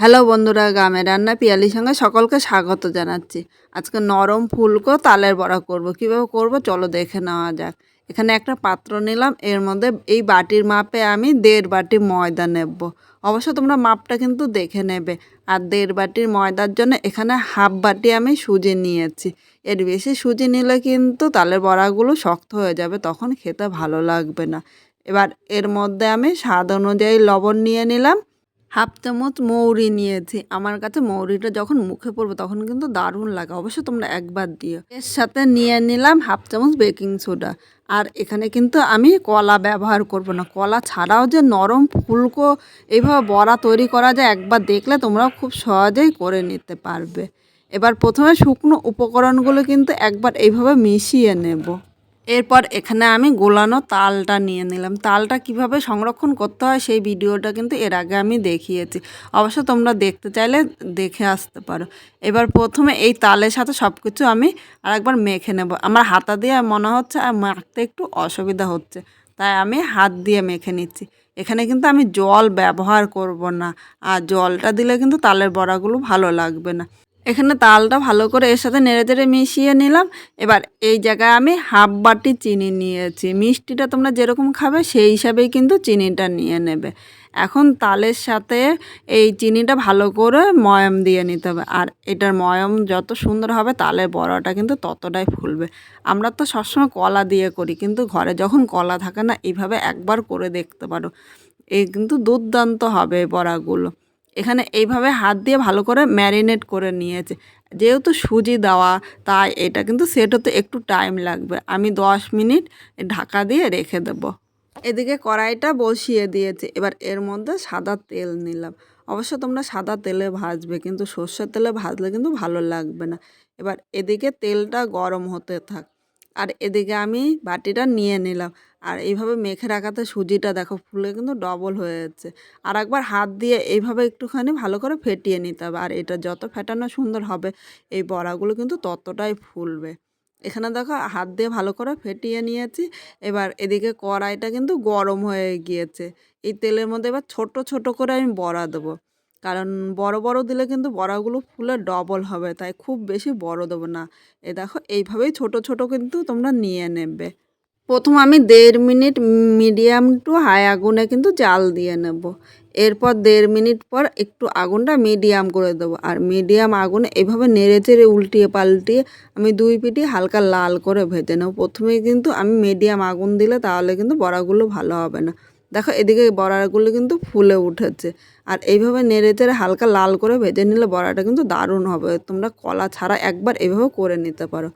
Hello বন্ধুরা গ্রামে রান্না পিয়ালির সঙ্গে সকলকে স্বাগত জানাচ্ছি। আজকে নরম ফুলকো তালের বড়া করব। কীভাবে করব চলো দেখে নেওয়া যাক। এখানে একটা পাত্র নিলাম, এর মধ্যে এই বাটির মাপে আমি দেড় বাটি ময়দা নেব। অবশ্য তোমরা মাপটা কিন্তু দেখে নেবে। আর দেড় বাটির ময়দার জন্য এখানে হাফ বাটি আমি সুজি নিয়েছি। এর বেশি সুজি নিলে কিন্তু তালের বড়াগুলো শক্ত হয়ে যাবে, তখন খেতে ভালো লাগবে না। এবার এর মধ্যে আমি স্বাদ অনুযায়ী লবণ নিয়ে নিলাম। হাফ চামচ মৌরি নিয়েছি। আমার কাছে মৌরিটা যখন মুখে পড়বে তখন কিন্তু দারুণ লাগে। অবশ্যই তোমরা একবার দিও। এর সাথে নিয়ে নিলাম হাফ চামচ বেকিং সোডা। আর এখানে কিন্তু আমি কলা ব্যবহার করব না। কলা ছাড়াও যে নরম ফুলকো এইভাবে বড়া তৈরি করা যায় একবার দেখলে তোমরা খুব সহজেই করে নিতে পারবে। এবার প্রথমে শুকনো উপকরণগুলো কিন্তু একবার এইভাবে মিশিয়ে নেব। এরপর এখানে আমি গোলানো তালটা নিয়ে নিলাম। তালটা কীভাবে সংরক্ষণ করতে হয় সেই ভিডিওটা কিন্তু এর আগে আমি দেখিয়েছি। অবশ্য তোমরা দেখতে চাইলে দেখে আসতে পারো। এবার প্রথমে এই তালের সাথে সব কিছু আমি আরেকবার মেখে নেব। আমার হাতা দিয়ে মনে হচ্ছে আর মাখতে একটু অসুবিধা হচ্ছে। তাই আমি হাত দিয়ে মেখে নিচ্ছি। এখানে কিন্তু আমি জল ব্যবহার করব না। আর জলটা দিলে কিন্তু তালের বড়াগুলো ভালো লাগবে না। এখানে তালটা ভালো করে এর সাথে নেড়ে চেড়ে মিশিয়ে নিলাম। এবার এই জায়গায় আমি হাফ বাটি চিনি নিয়েছি। মিষ্টিটা তোমরা যেরকম খাবে সেই হিসাবেই কিন্তু চিনিটা নিয়ে নেবে। এখন তালের সাথে এই চিনিটা ভালো করে ময়ম দিয়ে নিতে হবে। আর এটার ময়ম যত সুন্দর হবে তালের বড়াটা কিন্তু ততটাই ফুলবে। আমরা তো সবসময় কলা দিয়ে করি, কিন্তু ঘরে যখন কলা থাকে না এইভাবে একবার করে দেখতে পারো। এই কিন্তু দুর্দান্ত হবে বড়াগুলো। এখানে এইভাবে হাত দিয়ে ভালো করে ম্যারিনেট করে নিয়েছে। যেহেতু সুজি দেওয়া, তাই এটা কিন্তু সেট হতে একটু টাইম লাগবে। আমি দশ মিনিট ঢাকা দিয়ে রেখে দেব। এদিকে কড়াইটা বসিয়ে দিয়েছে। এবার এর মধ্যে সাদা তেল নিলাম। অবশ্য তোমরা সাদা তেলে ভাজবে, কিন্তু সর্ষের তেলে ভাজলে কিন্তু ভালো লাগবে না। এবার এদিকে তেলটা গরম হতে থাক আর এদিকে আমি বাটিটা নিয়ে নিলাম। আর এইভাবে মেখে রাখাতে সুজিটা দেখো, ফুলে কিন্তু ডবল হয়ে যাচ্ছে। আর একবার হাত দিয়ে এইভাবে একটুখানি ভালো করে ফেটিয়ে নিতে হবে। আর এটা যত ফেটানো সুন্দর হবে, এই বড়াগুলো কিন্তু ততটাই ফুলবে। এখানে দেখো হাত দিয়ে ভালো করে ফেটিয়ে নিয়েছি। এবার এদিকে কড়াইটা কিন্তু গরম হয়ে গিয়েছে। এই তেলের মধ্যে এবার ছোট ছোট করে আমি বড়া দেবো। কারণ বড় বড় দিলে কিন্তু বড়াগুলো ফুলে ডবল হবে। তাই খুব বেশি বড় দেবো না। এ দেখো, এইভাবেই ছোট ছোট কিন্তু তোমরা নিয়ে নেবে। প্রথম আমি দেড় মিনিট মিডিয়াম টু হাই আগুনে কিন্তু জাল দিয়ে নেব। এরপর দেড় মিনিট পর একটু আগুনটা মিডিয়াম করে দেবো। আর মিডিয়াম আগুনে এভাবে নেড়ে চেড়ে উল্টিয়ে পাল্টিয়ে আমি দুই পিটি হালকা লাল করে ভেজে নেব। প্রথমে কিন্তু আমি মিডিয়াম আগুন দিলে তাহলে কিন্তু বড়াগুলো ভালো হবে না। দেখো, এদিকে বড়াগুলো কিন্তু ফুলে উঠেছে। আর এইভাবে নেড়ে চেড়ে হালকা লাল করে ভেজে নিলে বড়াটা কিন্তু দারুণ হবে। তোমরা কলা ছাড়া একবার এইভাবে করে নিতে পারো।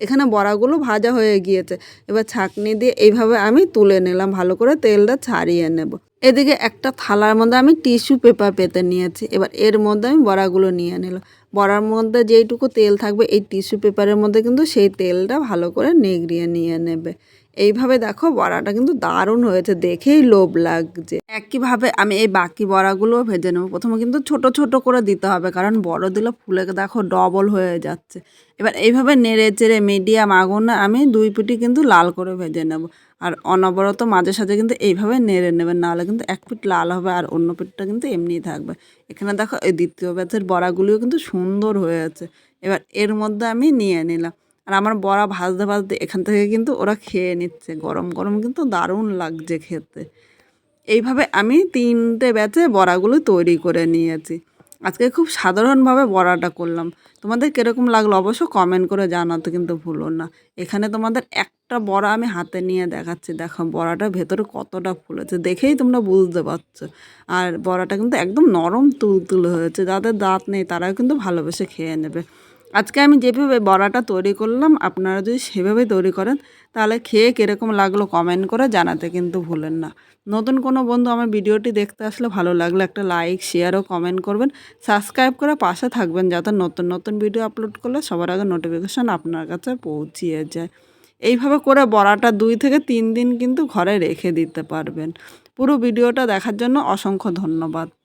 এখানে বড়াগুলো ভাজা হয়ে গিয়েছে। এবার ছাঁকনি দিয়ে এইভাবে আমি তুলে নিলাম, ভালো করে তেলটা ছাড়িয়ে নেব। এদিকে একটা থালার মধ্যে আমি টিস্যু পেপার পেতে নিয়েছি। এবার এর মধ্যে আমি বড়াগুলো নিয়ে নিলাম। বড়ার মধ্যে যেইটুকু তেল থাকবে, এই টিস্যু পেপারের মধ্যে কিন্তু সেই তেলটা ভালো করে নেগড়িয়ে নিয়ে নেবে। এইভাবে দেখো বড়াটা কিন্তু দারুণ হয়েছে, দেখেই লোভ লাগছে। একইভাবে আমি এই বাকি বড়াগুলোও ভেজে নেব। প্রথমে কিন্তু ছোট ছোট করে দিতে হবে, কারণ বড় দিলে ফুলে দেখো ডবল হয়ে যাচ্ছে। এবার এইভাবে নেড়ে চেড়ে মিডিয়াম আগুনে আমি দুই পিটি কিন্তু লাল করে ভেজে নেব। আর অনবরত মাঝে সাঝে কিন্তু এইভাবে নেড়ে নেবেন নাহলে কিন্তু এক পিঠ লাল হবে আর অন্য পিঠটা কিন্তু এমনিই থাকবে। এখানে দেখো এই দ্বিতীয় ব্যাচের বড়াগুলিও কিন্তু সুন্দর হয়েছে। এবার এর মধ্যে আমি নিয়ে নিলাম। আর আমার বড়া ভাজতে ভাজতে এখান থেকে কিন্তু ওরা খেয়ে নিচ্ছে। গরম গরম কিন্তু দারুণ লাগছে খেতে। এইভাবে আমি তিনটে ব্যাচে বড়াগুলো তৈরি করে নিয়েছি। আজকে খুব সাধারণভাবে বড়াটা করলাম। তোমাদের কীরকম লাগল অবশ্য কমেন্ট করে জানাতে কিন্তু ভুলো না। এখানে তোমাদের একটা বড়া আমি হাতে নিয়ে দেখাচ্ছি। দেখো বড়াটা ভেতরে কতটা ফুলেছে দেখেই তোমরা বুঝতে পারছ। আর বড়াটা কিন্তু একদম নরম তুল হয়েছে। যাদের দাঁত নেই তারাও কিন্তু ভালোবেসে খেয়ে নেবে। আজকে আমি যেভাবে বড়াটা তৈরি করলাম, আপনারা যদি সেভাবে তৈরি করেন, তাহলে খেয়ে কীরকম লাগল কমেন্ট করে জানাতে কিন্তু ভুলেন না। নতুন কোনো বন্ধু আমার ভিডিওটি দেখতে আসলে ভালো লাগলে একটা লাইক শেয়ার ও কমেন্ট করবেন। সাবস্ক্রাইব করে পাশে থাকবেন যাতে নতুন নতুন ভিডিও আপলোড করলে সবার আগে নোটিফিকেশান আপনার কাছে পৌঁছিয়ে যায়। এইভাবে করে বড়াটা দুই থেকে তিন দিন কিন্তু ঘরে রেখে দিতে পারবেন। পুরো ভিডিওটা দেখার জন্য অসংখ্য ধন্যবাদ।